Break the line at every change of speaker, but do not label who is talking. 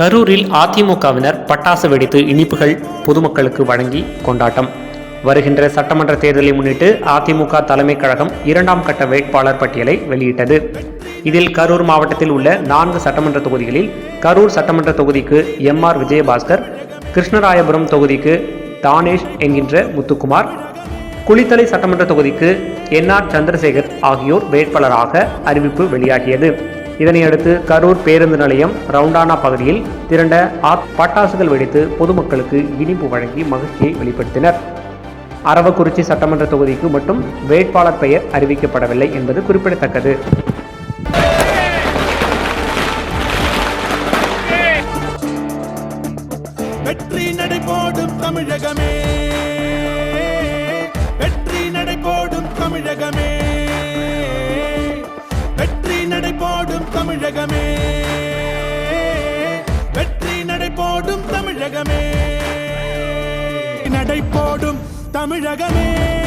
கரூரில் அதிமுகவினர் பட்டாசு வெடித்து இனிப்புகள் பொதுமக்களுக்கு வழங்கி கொண்டாட்டம். வருகின்ற சட்டமன்ற தேர்தலை முன்னிட்டு அதிமுக தலைமைக் கழகம் இரண்டாம் கட்ட வேட்பாளர் பட்டியலை வெளியிட்டது. இதில் கரூர் மாவட்டத்தில் உள்ள நான்கு சட்டமன்ற தொகுதிகளில் கரூர் சட்டமன்ற தொகுதிக்கு எம் ஆர் விஜயபாஸ்கர் கிருஷ்ணராயபுரம் தொகுதிக்கு தானேஷ் என்கின்ற முத்துக்குமார் குளித்தலை சட்டமன்ற தொகுதிக்கு என் ஆர் சந்திரசேகர் ஆகியோர் வேட்பாளராக அறிவிப்பு வெளியாகியது. இதனையடுத்து கரூர் பேருந்து நிலையம் ரவுண்டானா பகுதியில் திரண்ட ஆத் பட்டாசுகள் வெடித்து பொதுமக்களுக்கு இனிப்பு வழங்கி மகிழ்ச்சியை வெளிப்படுத்தினர். அரவக்குறிச்சி சட்டமன்ற தொகுதிக்கு மட்டும் வேட்பாளர் பெயர் அறிவிக்கப்படவில்லை என்பது குறிப்பிடத்தக்கது.
வெற்றி நடைபோடும் தமிழகமே. தமிழகமே. வெற்றி நடைபோடும் தமிழகமே. நடைபோடும் தமிழகமே.